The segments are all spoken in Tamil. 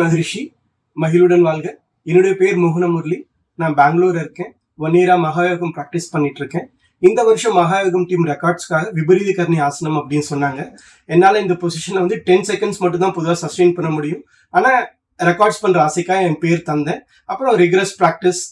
மகரிஷி மகிழுடன் வாழ்க. என்னுடைய பேர் மோகன முரளி. நான் பெங்களூர் இருக்கேன். ஒன் இயரா மகாயோகம் ப்ராக்டிஸ் பண்ணிட்டு இருக்கேன். இந்த வருஷம் மகாயோகம் டீம் ரெக்கார்ட்ஸ்க்காக விபரீத கர்ணி ஆசனம் அப்படின்னு சொன்னாங்க. என்னால் இந்த பொசிஷனை வந்து டென் செகண்ட்ஸ் மட்டும் தான் பொதுவாக சஸ்டெயின் பண்ண முடியும். ஆனால் ரெக்கார்ட்ஸ் பண்ணுற ஆசைக்காக என் பேர் தந்தேன். அப்புறம் rigorous practice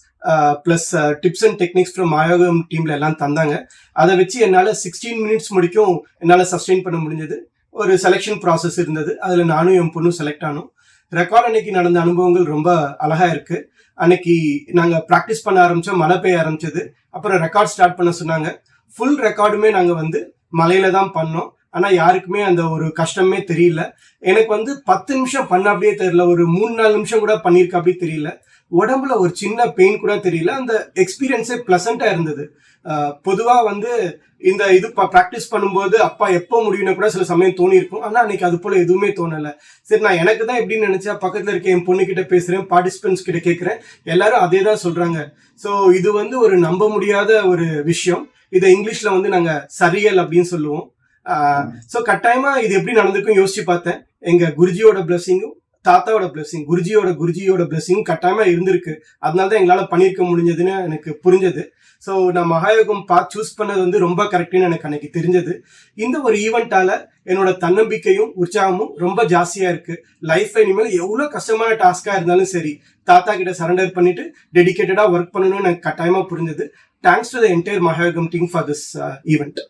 plus tips and techniques from Mayogam டீமில் எல்லாம் தந்தாங்க. அதை வச்சு என்னால் சிக்ஸ்டீன் மினிட்ஸ் முடிக்கும் என்னால் சஸ்டெயின் பண்ண முடிஞ்சது. ஒரு செலெக்ஷன் ப்ராசஸ் இருந்தது. அதில் நானும் என் பொண்ணும் செலக்ட் ஆனோம். ரெக்கார்ட் அன்னைக்கு நடந்த அனுபவங்கள் ரொம்ப அழகா இருக்கு. அன்னைக்கு நாங்கள் ப்ராக்டிஸ் பண்ண ஆரம்பிச்சோம் மழை பெய்ய ஆரம்பிச்சது. அப்புறம் ரெக்கார்ட் ஸ்டார்ட் பண்ண சொன்னாங்க. ஃபுல் ரெக்கார்டுமே நாங்கள் வந்து மலையில தான் பண்ணோம். ஆனால் யாருக்குமே அந்த ஒரு கஷ்டமே தெரியல. எனக்கு வந்து பத்து நிமிஷம் பண்ண அப்படியே தெரியல. ஒரு மூணு நாலு நிமிஷம் கூட பண்ணியிருக்க அப்படியே தெரியல. உடம்புல ஒரு சின்ன பெயின் கூட தெரியல. அந்த எக்ஸ்பீரியன்ஸே ப்ளசண்ட்டாக இருந்தது. பொதுவாக வந்து இந்த இது ப்ராக்டிஸ் பண்ணும்போது அப்பா எப்போ முடியும்னு கூட சில சமயம் தோணியிருக்கும். ஆனால் அன்னைக்கு அது போல எதுவுமே தோணலை. சரி நான் எனக்கு தான் எப்படின்னு நினைச்சா பக்கத்தில் இருக்க என் பொண்ணு கிட்ட பேசுறேன் பார்ட்டிசிபென்ட்ஸ் கிட்ட கேட்குறேன் எல்லாரும் அதே தான் சொல்றாங்க. ஸோ இது வந்து ஒரு நம்ப முடியாத ஒரு விஷயம். இதை இங்கிலீஷ்ல வந்து நாங்க சரியல் அப்படின்னு சொல்லுவோம். ஸோ கட்டாயமா இது எப்படி நடந்திருக்கும் யோசிச்சு பார்த்தேன். எங்க குருஜியோட பிளஸிங்கும் தாத்தாவோட பிளஸிங் குருஜியோட குருஜியோட பிளஸிங் கட்டாயமா இருந்திருக்கு. அதனால தான் எங்களால் பண்ணியிருக்க முடிஞ்சதுன்னு எனக்கு புரிஞ்சது. ஸோ நான் மகாயோகம் பா சூஸ் பண்ணது வந்து ரொம்ப கரெக்டுன்னு எனக்கு அன்னைக்கு தெரிஞ்சது. இந்த ஒரு ஈவெண்ட்டால என்னோட தன்னம்பிக்கையும் உற்சாகமும் ரொம்ப ஜாஸ்தியா இருக்கு. லைஃப் இனிமேல் எவ்வளோ கஷ்டமான டாஸ்கா இருந்தாலும் சரி தாத்தா கிட்ட சரண்டர் பண்ணிட்டு டெடிக்கேட்டடா ஒர்க் பண்ணணும்னு எனக்கு கட்டாயமா புரிஞ்சது. Thanks to the entire Mahayogam team for this event